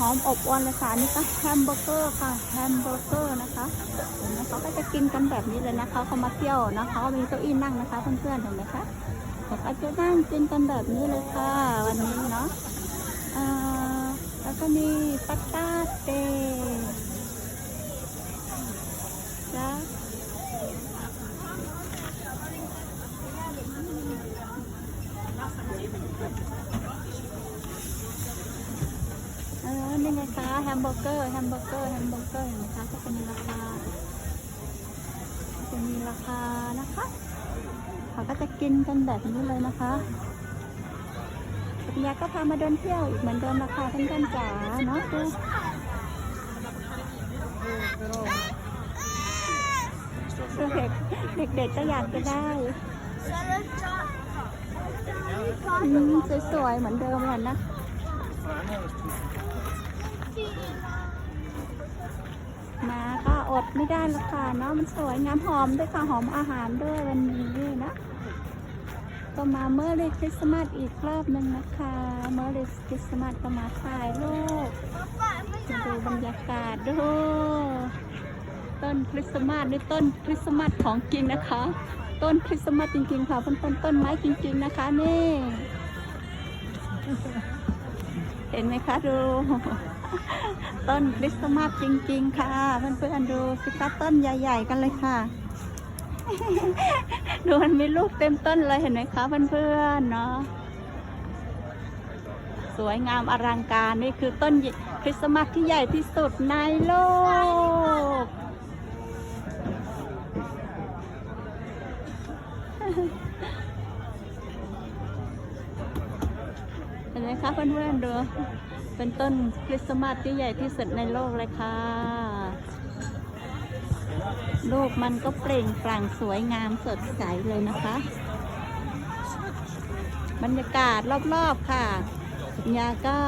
หอมอบอวลเลยค่ะ นี่ก็แฮมเบอร์เกอร์ค่ะแฮมเบอร์เกอร์นะคะเห็นไหมเขาก็จะกินกันแบบนี้เลยนะคะเขามาเที่ยวนะคะเขามีเก้าอี้นั่งนะคะเพื่อนๆเห็นไหมคะเขาก็จะนั่งกินกันแบบนี้เลยค่ะ วันนี้เนาะแล้วก็มีปัตตาเตจ้า เออ นี่ไงคะแฮมเบอร์เกอร์แฮมเบอร์เกอร์แฮมเบอร์เกอร์เห็นไหมคะก็จะมีราคาจะมีราคานะคะเขาก็จะกินกันแบบนี้เลยนะคะปัญญาก็พามาเดินเที่ยวอีกเหมือนเดิมราคาเพื่อนๆจ๋าเนาะดูเด็กเด็กๆก็อยากจะได้สวยๆเหมือนเดิมเลยนะ มาก็อดไม่ได้ละค่ะเนาะมันสวยงามหอมด้วยค่ะหอมอาหารด้วยวันนี้นะก็มาเมื่อรีคริสต์มาสอีกรอบหนึ่งนะคะเมื่อรีคริสต์มาสก็มาถ่ายรูปดูบรรยากาศดูต้นคริสต์มาสนี่ต้นคริสต์มาสของจริงนะคะ ต้นคริสต์มาสจริงๆค่ะเป็นต้นต้นไม้จริง ๆนะคะนี่ เห็นไหมคะดู ต้นคริสต์มาสจริง ๆ ค่ะ เพื่อนๆดูสิคะต้นใหญ่ ๆ กันเลยค่ะ ดูมันมีลูกเต็มต้นเลยเห็นไหมคะเพื่อนๆเนาะสวยงามอลังการนี่คือต้นคริสต์มาสที่ใหญ่ที่สุดในโลกเห็นไหมคะเพื่อนๆดู เป็นต้นคริสต์มาสที่ใหญ่ที่สุดในโลกเลยค่ะ ลูกมันก็เปล่งปลั่งสวยงามสดใสเลยนะคะ บรรยากาศรอบๆค่ะสัญญาก็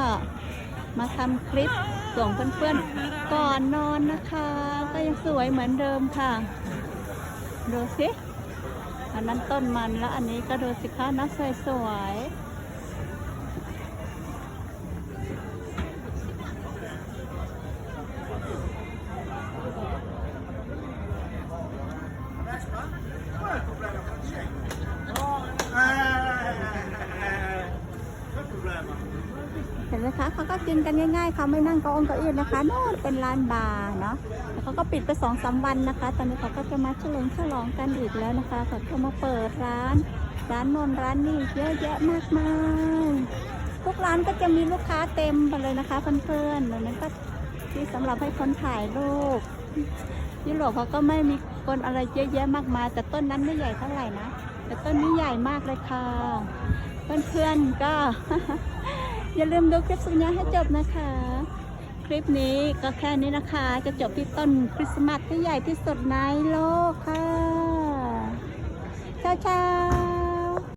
มาทำคลิปส่งเพื่อนๆก่อนนอนนะคะ ก็ยังสวยเหมือนเดิมค่ะ ดูสิ อันนั้นต้นมันแล้วอันนี้ก็ดูสิคะนักสวยๆ ไหมคะเขาก็กินกันง่ายๆเขาไม่นั่งเก้าอี้เก้าอี้นะคะโน่นเป็นร้านบาร์เนาะแล้วเขาก็ปิดไปสองสามวันนะคะ ตอนนี้เขาก็จะมาเฉลิมฉลองกันอีกแล้วนะคะเขาก็มาเปิดร้าน ร้านโนนร้านนี้เยอะแยะมากมายทุกร้านก็จะมีลูกค้าเต็มไปเลยนะคะเพื่อนๆดังนั้นก็ที่สำหรับให้คนถ่ายรูปยุโรปเขาก็ไม่มีคนอะไรเยอะแยะมากมายแต่ต้นนั้นไม่ใหญ่เท่าไหร่นะแต่ต้นนี้ใหญ่มากเลยค่ะ เพื่อนๆก็ อย่าลืมดูคลิปสุญญาให้จบนะคะ คลิปนี้ก็แค่นี้นะคะ จะจบที่ต้นคริสต์มาสที่ใหญ่ที่สุดในโลกค่ะ เช้าเช้า